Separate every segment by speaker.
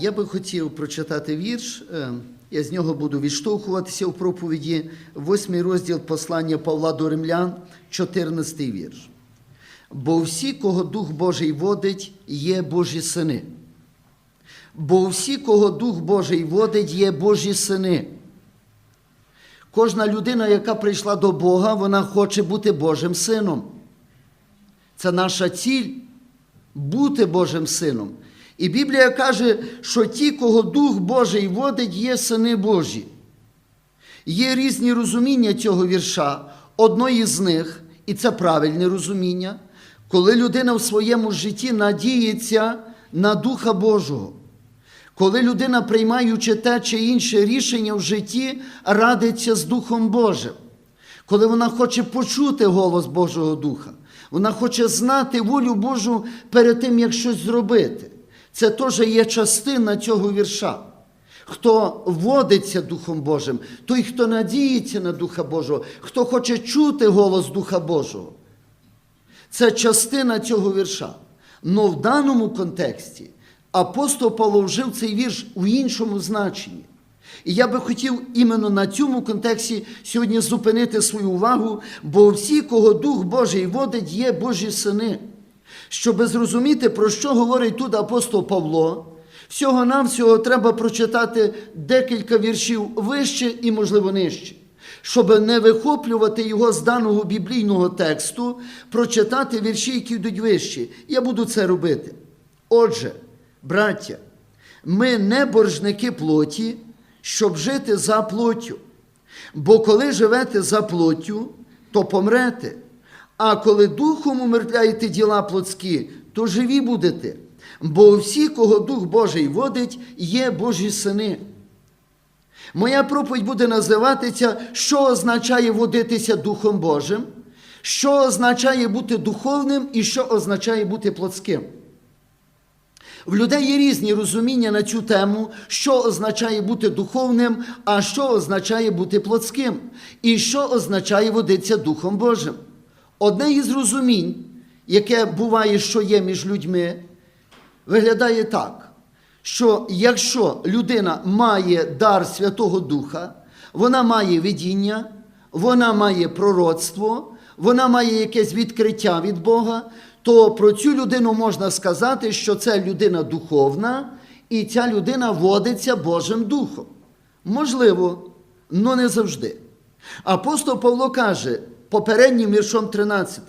Speaker 1: Я би хотів прочитати вірш. е, Я з нього буду відштовхуватися у проповіді. Восьмий розділ послання Павла до Римлян, 14 вірш. Бо всі, кого Дух Божий водить, є Божі сини. Бо всі, кого Дух Божий водить, є Божі сини. Кожна людина, яка прийшла до Бога, вона хоче бути Божим сином. Це наша ціль бути Божим сином. І Біблія каже, що ті, кого Дух Божий водить, є сини Божі. Є різні розуміння цього вірша. Одної з них, і це правильне розуміння, коли людина в своєму житті надіється на Духа Божого. Коли людина, приймаючи те чи інше рішення в житті, радиться з Духом Божим. Коли вона хоче почути голос Божого Духа, вона хоче знати волю Божу перед тим, як щось зробити. Це теж є частина цього вірша. Хто водиться Духом Божим, той, хто надіється на Духа Божого, хто хоче чути голос Духа Божого. Це частина цього вірша. Но в даному контексті апостол Павло вжив цей вірш у іншому значенні. І я би хотів іменно на цьому контексті сьогодні зупинити свою увагу, бо всі, кого Дух Божий водить, є Божі сини. Щоб зрозуміти, про що говорить тут апостол Павло, всього-навсього треба прочитати декілька віршів вище і, можливо, нижче. Щоб не вихоплювати його з даного біблійного тексту, прочитати вірші, які йдуть вищі. Я буду це робити. Отже, браття, ми не боржники плоті, щоб жити за плоттю. Бо коли живете за плоттю, то помрете. А коли духом умертвляєте діла плотські, то живі будете. Бо всі, кого Дух Божий водить, є Божі сини. Моя проповідь буде називатися, що означає водитися Духом Божим, що означає бути духовним і що означає бути плотським. В людей є різні розуміння на цю тему, що означає бути духовним, а що означає бути плотським, і що означає водитися Духом Божим. Одне із розумінь, яке буває, що є між людьми, виглядає так, що якщо людина має дар Святого Духа, вона має видіння, вона має пророцтво, вона має якесь відкриття від Бога, то про цю людину можна сказати, що це людина духовна, і ця людина водиться Божим Духом. Можливо, але не завжди. Апостол Павло каже попереднім віршом 13,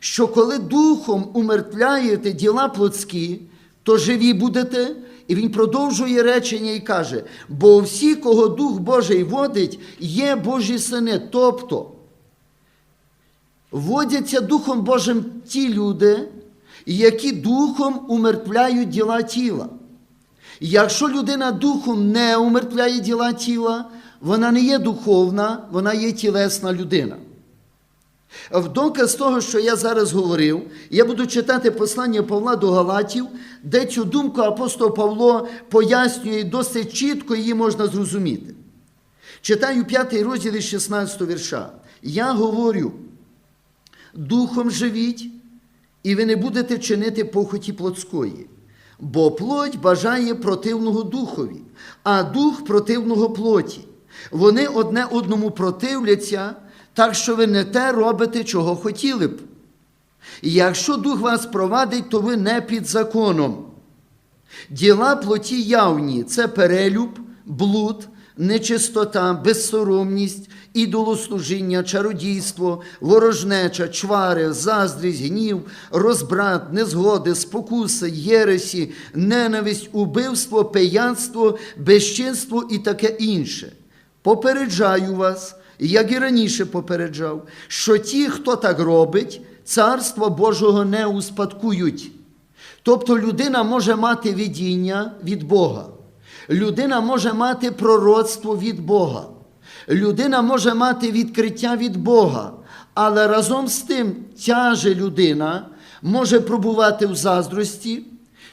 Speaker 1: що коли духом умертвляєте діла плотські, то живі будете. І він продовжує речення і каже: бо всі, кого Дух Божий водить, є Божі сини. Тобто водяться Духом Божим ті люди, які духом умертвляють діла тіла. Якщо людина духом не умертвляє діла тіла, вона не є духовна, вона є тілесна людина. В доказ того, що я зараз говорив, я буду читати послання Павла до Галатів, де цю думку апостол Павло пояснює досить чітко, її можна зрозуміти. Читаю 5 розділ із 16 вірша. Я говорю, духом живіть, і ви не будете чинити похоті плотської. Бо плоть бажає противного духові, а дух противного плоті. Вони одне одному противляться, так що ви не те робите, чого хотіли б. І якщо дух вас провадить, то ви не під законом. Діла плоті явні це перелюб, блуд, нечистота, безсоромність, ідолослужіння, чародійство, ворожнеча, чвари, заздрість, гнів, розбрат, незгоди, спокуси, єресі, ненависть, убивство, пияцтво, безчинство і таке інше. Попереджаю вас, як і раніше попереджав, що ті, хто так робить, царство Божого не успадкують. Тобто людина може мати видіння від Бога. Людина може мати пророцтво від Бога. Людина може мати відкриття від Бога. Але разом з тим ця же людина може пробувати в заздрості,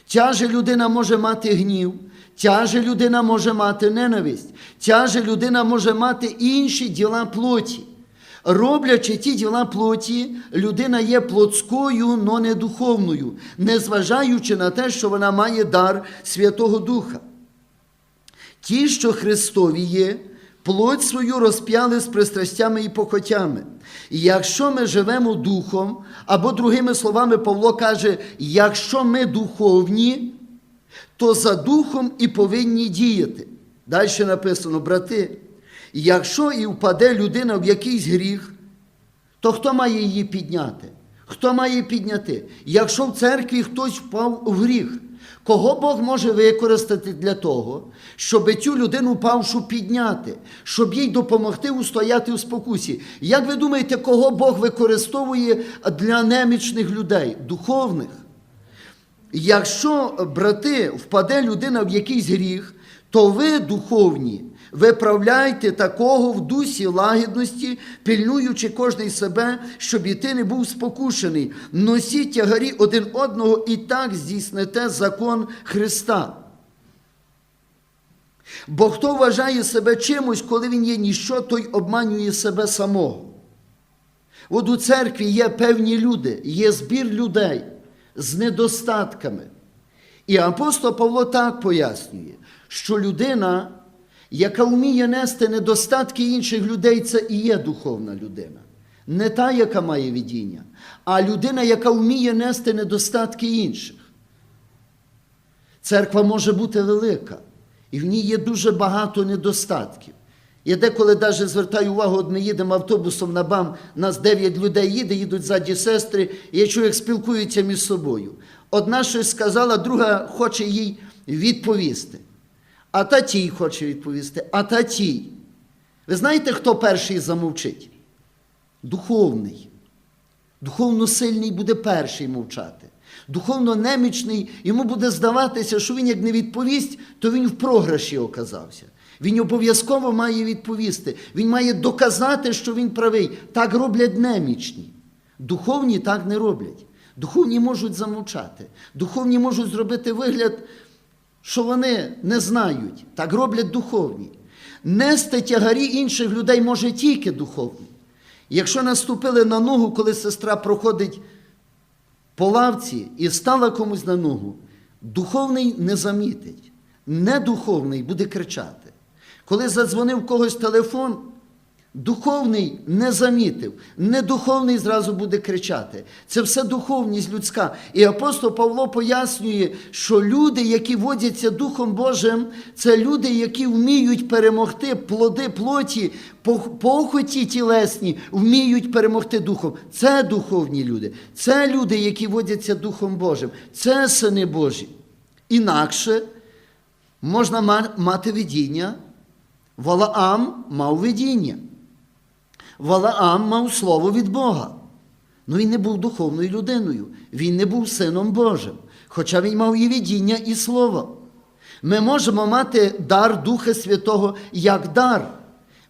Speaker 1: ця же людина може мати гнів, ця же людина може мати ненависть, ця же людина може мати інші діла плоті. Роблячи ті діла плоті, людина є плотською, но не духовною, незважаючи на те, що вона має дар Святого Духа. Ті, що Христові є, плоть свою розп'яли з пристрастями і похотями. І якщо ми живемо духом, або другими словами, Павло каже, якщо ми духовні, то за духом і повинні діяти. Далі написано, брати, якщо і впаде людина в якийсь гріх, то хто має її підняти? Хто має підняти? Якщо в церкві хтось впав в гріх, кого Бог може використати для того, щоб цю людину впавшу підняти, щоб їй допомогти устояти у спокусі? Як ви думаєте, кого Бог використовує для немічних людей, духовних? Якщо, брати, впаде людина в якийсь гріх, то ви, духовні, виправляйте такого в дусі лагідності, пильнуючи кожний себе, щоб і ти не був спокушений. Носіть тягарі один одного і так здійснете закон Христа. Бо хто вважає себе чимось, коли він є ніщо, той обманює себе самого. От у церкві є певні люди, є збір людей з недостатками. І апостол Павло так пояснює, що людина, яка вміє нести недостатки інших людей, це і є духовна людина. Не та, яка має видіння, а людина, яка вміє нести недостатки інших. Церква може бути велика, і в ній є дуже багато недостатків. Я деколи навіть звертаю увагу, от ми їдемо автобусом на БАМ, нас дев'ять людей їде, їдуть ззаді сестри, і я чую, як спілкуються між собою. Одна щось сказала, друга хоче їй відповісти. А та тій хоче відповісти, а та тій. Ви знаєте, хто перший замовчить? Духовний. Духовно сильний буде перший мовчати. Духовно немічний, йому буде здаватися, що він як не відповість, то він в програші оказався. Він обов'язково має відповісти. Він має доказати, що він правий. Так роблять немічні. Духовні так не роблять. Духовні можуть замовчати. Духовні можуть зробити вигляд, що вони не знають. Так роблять духовні. Нести тягарі інших людей може тільки духовні. Якщо наступили на ногу, коли сестра проходить по лавці і стала комусь на ногу, духовний не замітить, недуховний буде кричати. Коли задзвонив когось телефон, духовний не замітив, недуховний зразу буде кричати. Це все духовність людська. І апостол Павло пояснює, що люди, які водяться Духом Божим, це люди, які вміють перемогти плоди плоті, похоті тілесні, вміють перемогти Духом. Це духовні люди, це люди, які водяться Духом Божим, це сини Божі. Інакше можна мати видіння. Валаам мав видіння. Валаам мав слово від Бога. Ну він не був духовною людиною, він не був сином Божим, хоча він мав і видіння, і слово. Ми можемо мати дар Духа Святого як дар.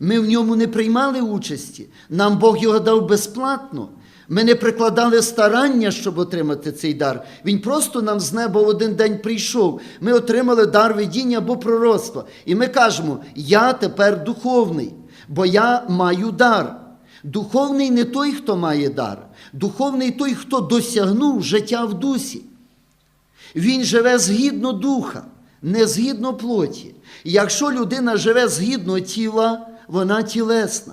Speaker 1: Ми в ньому не приймали участі. Нам Бог його дав безплатно. Ми не прикладали старання, щоб отримати цей дар. Він просто нам з неба в один день прийшов. Ми отримали дар видіння або пророцтва. І ми кажемо, я тепер духовний, бо я маю дар. Духовний не той, хто має дар, духовний той, хто досягнув життя в дусі. Він живе згідно духа, не згідно плоті. Якщо людина живе згідно тіла, вона тілесна.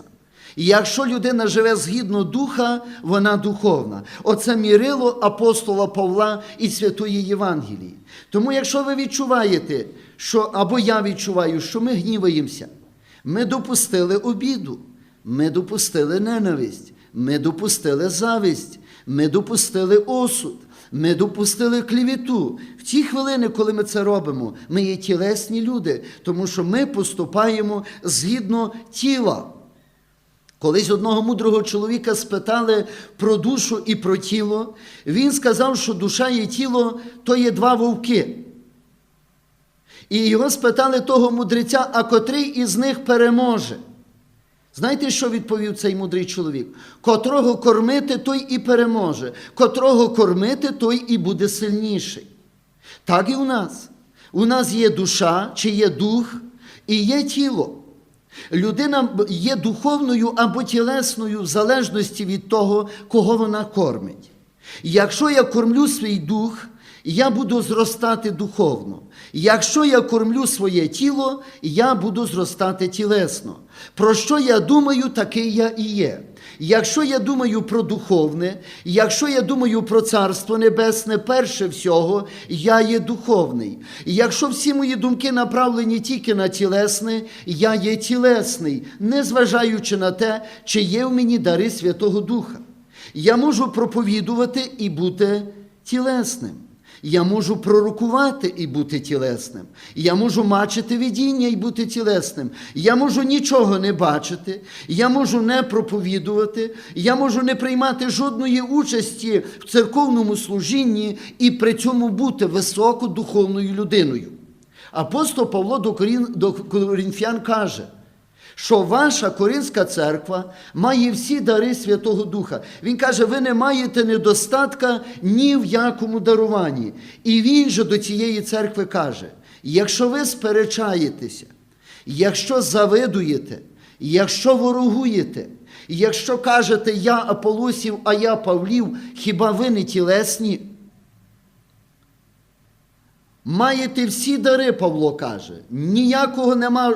Speaker 1: І якщо людина живе згідно духа, вона духовна. Оце мірило апостола Павла і Святої Євангелії. Тому, якщо ви відчуваєте, що або я відчуваю, що ми гніваємося, ми допустили обіду, ми допустили ненависть, ми допустили зависть, ми допустили осуд. Ми допустили клівіту. В ті хвилини, коли ми це робимо, ми є тілесні люди, тому що ми поступаємо згідно тіла. Колись одного мудрого чоловіка спитали про душу і про тіло, він сказав, що душа і тіло то є два вовки. І його спитали того мудреця, а котрий із них переможе. Знаєте, що відповів цей мудрий чоловік? Котрого кормити, той і переможе, котрого кормити, той і буде сильніший. Так і у нас. У нас є душа, чи є дух, і є тіло. Людина є духовною або тілесною в залежності від того, кого вона кормить. Якщо я кормлю свій дух, я буду зростати духовно. Якщо я кормлю своє тіло, я буду зростати тілесно. Про що я думаю, такий я і є. Якщо я думаю про духовне, якщо я думаю про Царство Небесне, перше всього, я є духовний. Якщо всі мої думки направлені тільки на тілесне, я є тілесний, незважаючи на те, чи є в мені дари Святого Духа. Я можу проповідувати і бути тілесним. Я можу пророкувати і бути тілесним. Я можу мачити видіння і бути тілесним. Я можу нічого не бачити, я можу не проповідувати, я можу не приймати жодної участі в церковному служінні і при цьому бути високодуховною людиною. Апостол Павло до Корін- до Корінфян каже, що ваша Коринська церква має всі дари Святого Духа. Він каже, ви не маєте недостатка ні в якому даруванні. І він же до цієї церкви каже: якщо ви сперечаєтеся, якщо завидуєте, якщо ворогуєте, якщо кажете я Аполосів, а я Павлів, хіба ви не тілесні? Маєте всі дари, Павло каже, ніякого нема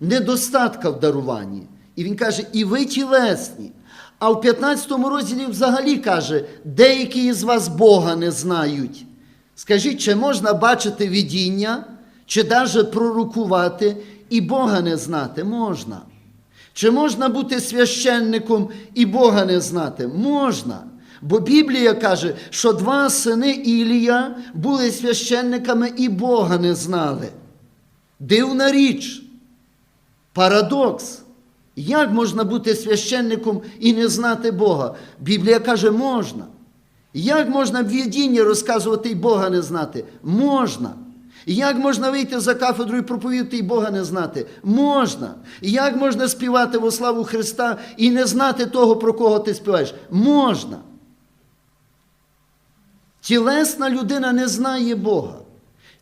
Speaker 1: недостатка в даруванні. І він каже, і ви тілесні. А в 15 розділі взагалі каже, деякі із вас Бога не знають. Скажіть, чи можна бачити видіння, чи навіть пророкувати і Бога не знати? Можна. Чи можна бути священником і Бога не знати? Можна. Бо Біблія каже, що два сини Ілія були священниками і Бога не знали. Дивна річ, парадокс. Як можна бути священником і не знати Бога? Біблія каже, можна. Як можна в видінні розказувати і Бога не знати? Можна. Як можна вийти за кафедру і проповідати і Бога не знати? Можна. Як можна співати во славу Христа і не знати того, про кого ти співаєш? Можна. Тілесна людина не знає Бога.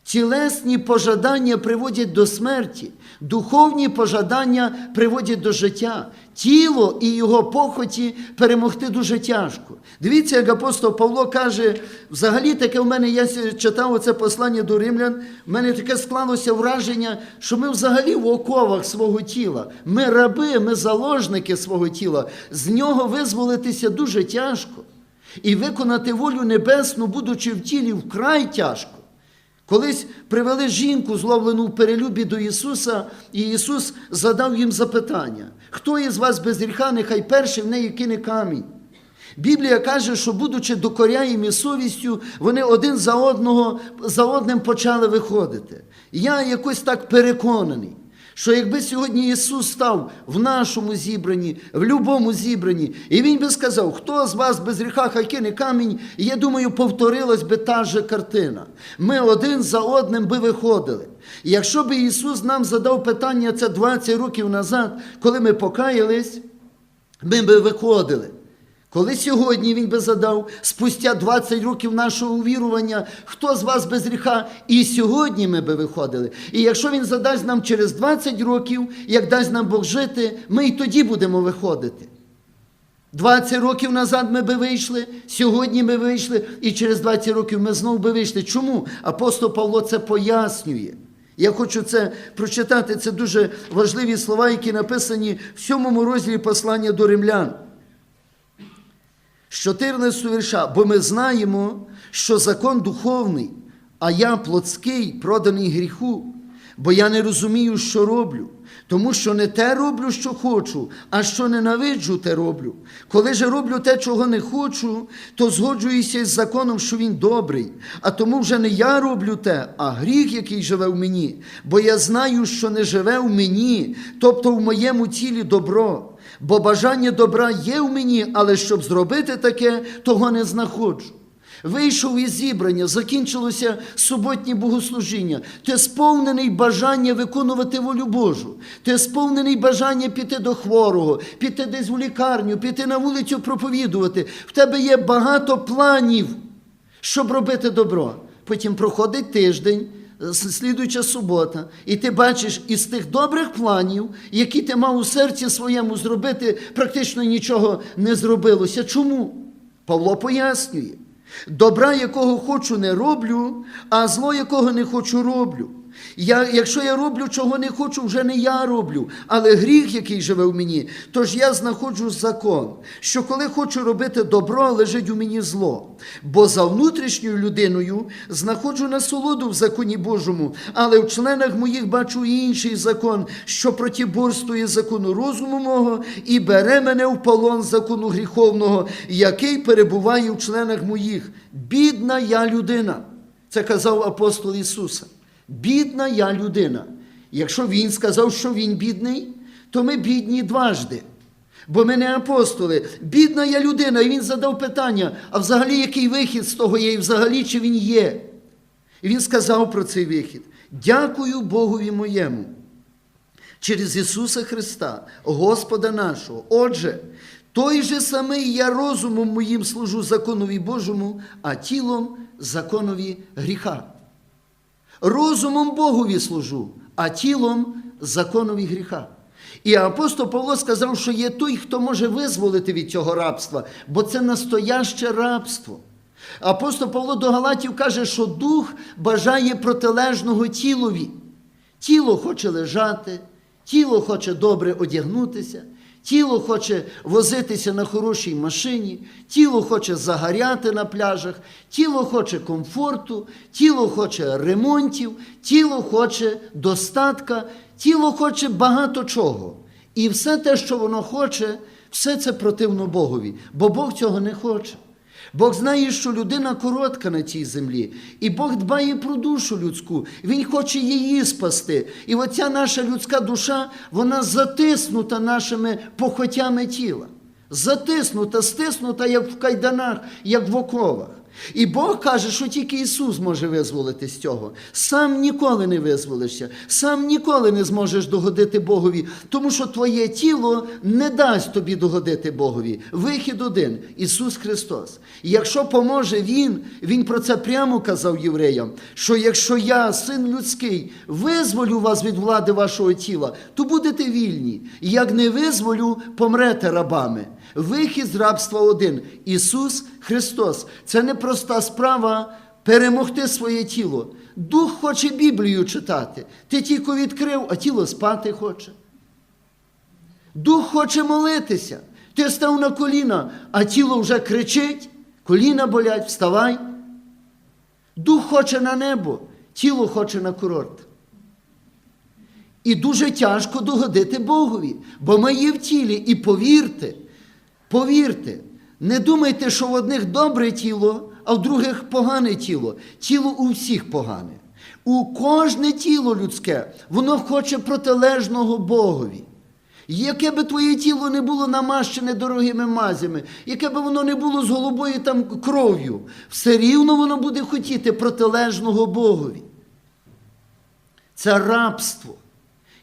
Speaker 1: Тілесні пожадання приводять до смерті, духовні пожадання приводять до життя. Тіло і його похоті перемогти дуже тяжко. Дивіться, як апостол Павло каже, взагалі таке в мене, я читав оце послання до римлян, в мене таке склалося враження, що ми взагалі в оковах свого тіла. Ми раби, ми заложники свого тіла. З нього визволитися дуже тяжко. І виконати волю небесну, будучи в тілі, вкрай тяжко. Колись привели жінку, зловлену в перелюбі до Ісуса, і Ісус задав їм запитання: хто із вас без гріха, нехай перший в неї кине камінь. Біблія каже, що, будучи докоряєм і совістю, вони один за одного за одним почали виходити. Я якось так переконаний, що якби сьогодні Ісус став в нашому зібранні, в будь-якому зібранні, і Він би сказав, хто з вас без гріха хай кине камінь, я думаю, повторилась би та же картина. Ми один за одним би виходили. І якщо би Ісус нам задав питання це 20 років назад, коли ми покаялись, ми би виходили. Коли сьогодні він би задав, спустя 20 років нашого увірування, хто з вас без гріха, і сьогодні ми би виходили. І якщо він задасть нам через 20 років, як дасть нам Бог жити, ми і тоді будемо виходити. 20 років назад ми би вийшли, сьогодні ми вийшли, і через 20 років ми знову би вийшли. Чому? Апостол Павло це пояснює. Я хочу це прочитати. Це дуже важливі слова, які написані в сьомому розділі послання до римлян. З 14 вірша, бо ми знаємо, що закон духовний, а я плотський, проданий гріху, бо я не розумію, що роблю, тому що не те роблю, що хочу, а що ненавиджу, те роблю. Коли же роблю те, чого не хочу, то згоджуюся із законом, що він добрий. А тому вже не я роблю те, а гріх, який живе в мені, бо я знаю, що не живе в мені, тобто в моєму тілі добро. Бо бажання добра є в мені, але щоб зробити таке, того не знаходжу. Вийшов із зібрання, закінчилося суботнє богослужіння. Ти сповнений бажання виконувати волю Божу. Ти сповнений бажання піти до хворого, піти десь в лікарню, піти на вулицю проповідувати. В тебе є багато планів, щоб робити добро. Потім проходить тиждень, слідуюча субота, і ти бачиш із тих добрих планів, які ти мав у серці своєму зробити, практично нічого не зробилося. Чому? Павло пояснює. Добра, якого хочу, не роблю, а зло, якого не хочу, роблю. Я, якщо я роблю, чого не хочу, вже не я роблю, але гріх, який живе в мені, тож я знаходжу закон, що коли хочу робити добро, лежить у мені зло. Бо за внутрішньою людиною знаходжу насолоду в законі Божому, але в членах моїх бачу інший закон, що протиборствує закону розуму мого і бере мене в полон закону гріховного, який перебуває в членах моїх. Бідна я людина. Це казав апостол Ісуса. Бідна я людина. Якщо він сказав, що він бідний, то ми бідні дважди. Бо ми не апостоли. Бідна я людина. І він задав питання: а взагалі який вихід з того є, і взагалі чи він є? І він сказав про цей вихід. Дякую Богові моєму. Через Ісуса Христа, Господа нашого. Отже, той же самий я розумом моїм служу законові Божому, а тілом законові гріха. Розумом Богові служу, а тілом законові гріха. І апостол Павло сказав, що є той, хто може визволити від цього рабства, бо це настояще рабство. Апостол Павло до Галатів каже, що дух бажає протилежного тілові. Тіло хоче лежати, тіло хоче добре одягнутися, тіло хоче возитися на хорошій машині, тіло хоче загоряти на пляжах, тіло хоче комфорту, тіло хоче ремонтів, тіло хоче достатка, тіло хоче багато чого. І все те, що воно хоче, все це противно Богові, бо Бог цього не хоче. Бог знає, що людина коротка на цій землі, і Бог дбає про душу людську. Він хоче її спасти. І оця наша людська душа, вона затиснута нашими похотями тіла. Затиснута, стиснута, як в кайданах, як в оковах. І Бог каже, що тільки Ісус може визволити з цього. Сам ніколи не визволишся, сам ніколи не зможеш догодити Богові, тому що твоє тіло не дасть тобі догодити Богові. Вихід один Ісус Христос. І якщо поможе Він, Він про це прямо казав євреям, що якщо я, син людський, визволю вас від влади вашого тіла, то будете вільні. І як не визволю, помрете рабами. Вихід з рабства один Ісус Христос. Це не проста справа перемогти своє тіло. Дух хоче Біблію читати. Ти тільки відкрив, а тіло спати хоче. Дух хоче молитися. Ти став на коліна, а тіло вже кричить, коліна болять, вставай. Дух хоче на небо, тіло хоче на курорт. І дуже тяжко догодити Богові, бо ми є в тілі. І повірте, повірте, не думайте, що в одних добре тіло, а в других погане тіло. Тіло у всіх погане. У кожне тіло людське, воно хоче протилежного Богові. Яке би твоє тіло не було намащене дорогими мазями, яке би воно не було з голубою там кров'ю, все рівно воно буде хотіти протилежного Богові. Це рабство.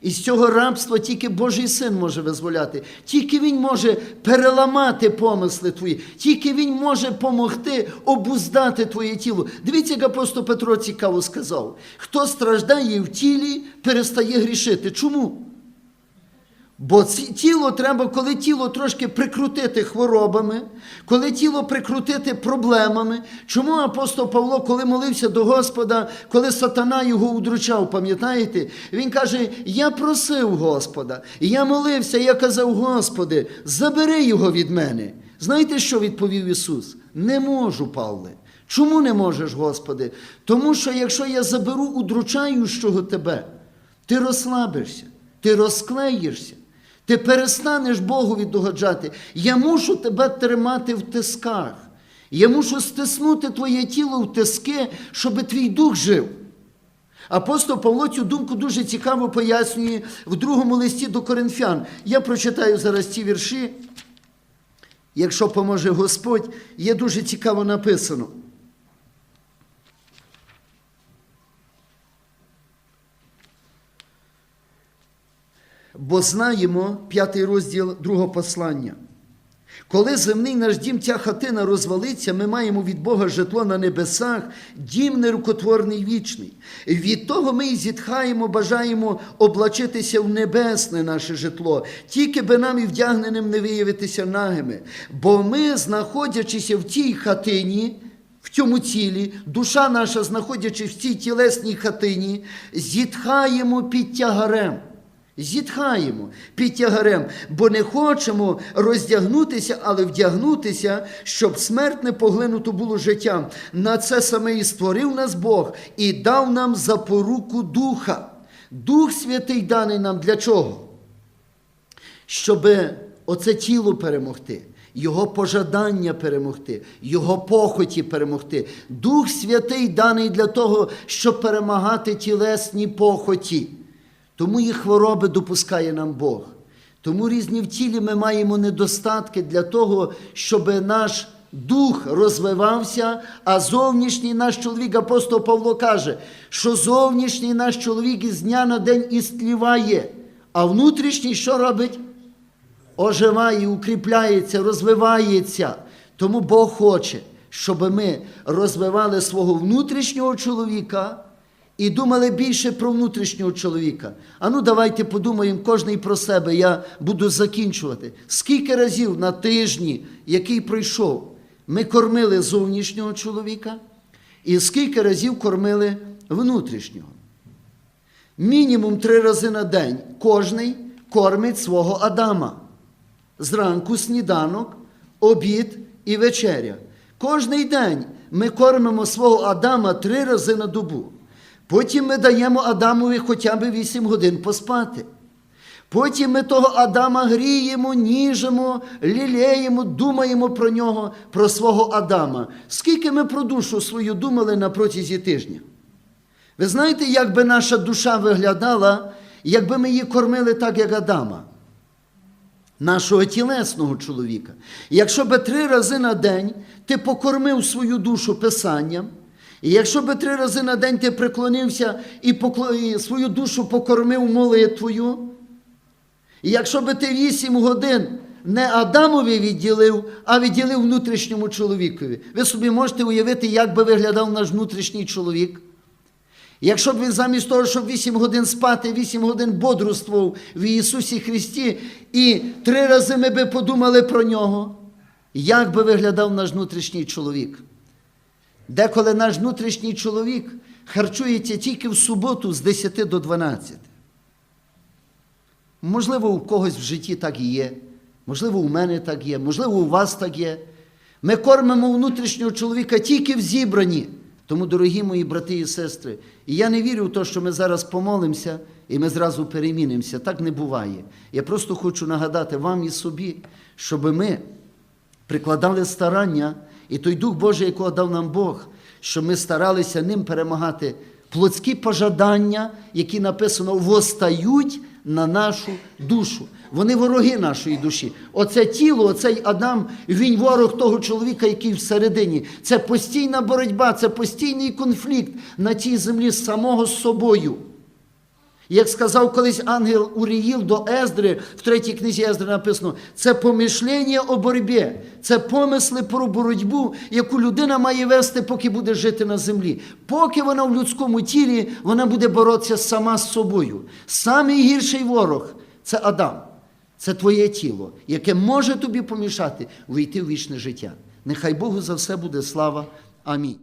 Speaker 1: І з цього рабства тільки Божий син може визволяти, тільки Він може переламати помисли твої, тільки Він може допомогти обуздати твоє тіло. Дивіться, як апостол Петро цікаво сказав: хто страждає в тілі, перестає грішити. Чому? Бо тіло треба, коли тіло трошки прикрутити хворобами, коли тіло прикрутити проблемами. Чому апостол Павло, коли молився до Господа, коли сатана його удручав, пам'ятаєте? Він каже: Я просив Господа, я молився, я казав, Господи, забери його від мене. Знаєте, що відповів Ісус? Не можу, Павле. Чому не можеш, Господи? Тому що якщо я заберу удручаючого тебе, ти розслабишся, ти розклеїшся. Ти перестанеш Богові догоджати. Я мушу тебе тримати в тисках. Я мушу стиснути твоє тіло в тиски, щоб твій дух жив. Апостол Павло цю думку дуже цікаво пояснює в другому листі до Коринфян. Я прочитаю зараз ці вірші. Якщо поможе Господь, є дуже цікаво написано. Бо знаємо п'ятий розділ другого послання. Коли земний наш дім, ця хатина розвалиться, ми маємо від Бога житло на небесах, дім нерукотворний вічний. Від того ми і зітхаємо, бажаємо облачитися в небесне наше житло, тільки би нам і вдягненим не виявитися нагими. Бо ми, знаходячися в тій хатині, в цьому тілі, душа наша, знаходячись в цій тілесній хатині, зітхаємо під тягарем. Зітхаємо під тягарем, бо не хочемо роздягнутися, але вдягнутися, щоб смерть не поглинуто було життям. На це саме і створив нас Бог і дав нам запоруку Духа. Дух Святий даний нам для чого? Щоб оце тіло перемогти, його пожадання перемогти, його похоті перемогти. Дух Святий даний для того, щоб перемагати тілесні похоті. Тому і хвороби допускає нам Бог. Тому різні в тілі ми маємо недостатки для того, щоб наш дух розвивався, а зовнішній наш чоловік, апостол Павло каже, що зовнішній наш чоловік із дня на день істліває, а внутрішній що робить? оживає, укріпляється, розвивається. Тому Бог хоче, щоб ми розвивали свого внутрішнього чоловіка і думали більше про внутрішнього чоловіка. А ну давайте подумаємо кожний про себе. Я буду закінчувати. Скільки разів на тижні, який пройшов, ми кормили зовнішнього чоловіка, і скільки разів кормили внутрішнього. Мінімум три рази на день кожний кормить свого Адама. Зранку сніданок, обід і вечеря. Кожний день ми кормимо свого Адама три рази на добу. Потім ми даємо Адамові хоча б 8 годин поспати. Потім ми того Адама гріємо, ніжимо, лілеємо, думаємо про нього, про свого Адама. Скільки ми про душу свою думали на протязі тижня? Ви знаєте, як би наша душа виглядала, якби ми її кормили так, як Адама, нашого тілесного чоловіка. Якщо би три рази на день ти покормив свою душу писанням, і якщо би три рази на день ти приклонився і, свою душу покормив молитвою, і якщо би ти вісім годин не Адамові відділив, а відділив внутрішньому чоловікові, ви собі можете уявити, як би виглядав наш внутрішній чоловік. Якщо б він замість того, щоб 8 годин спати, 8 годин бодрствував в Ісусі Христі, і три рази ми би подумали про нього, як би виглядав наш внутрішній чоловік. Деколи наш внутрішній чоловік харчується тільки в суботу з 10 до 12. Можливо, у когось в житті так і є, можливо, у мене так є, можливо, у вас так є. Ми кормимо внутрішнього чоловіка тільки в зібранні. Тому, дорогі мої брати і сестри, і я не вірю в те, що ми зараз помолимося і ми зразу перемінимося. Так не буває. Я просто хочу нагадати вам і собі, щоб ми прикладали старання, і той Дух Божий, якого дав нам Бог, щоб ми старалися ним перемагати плотські пожадання, які написано «восстають на нашу душу. Вони вороги нашої душі. Оце тіло, оцей Адам, він ворог того чоловіка, який всередині. Це постійна боротьба, це постійний конфлікт на тій землі з самого собою. Як сказав колись ангел Уріїл до Ездри, в третій книзі Ездри написано, це помишлення о боротьбі, це помисли про боротьбу, яку людина має вести, поки буде жити на землі. Поки вона в людському тілі, вона буде боротися сама з собою. Самий гірший ворог це Адам. Це твоє тіло, яке може тобі помішати вийти в вічне життя. Нехай Богу за все буде слава. Амінь.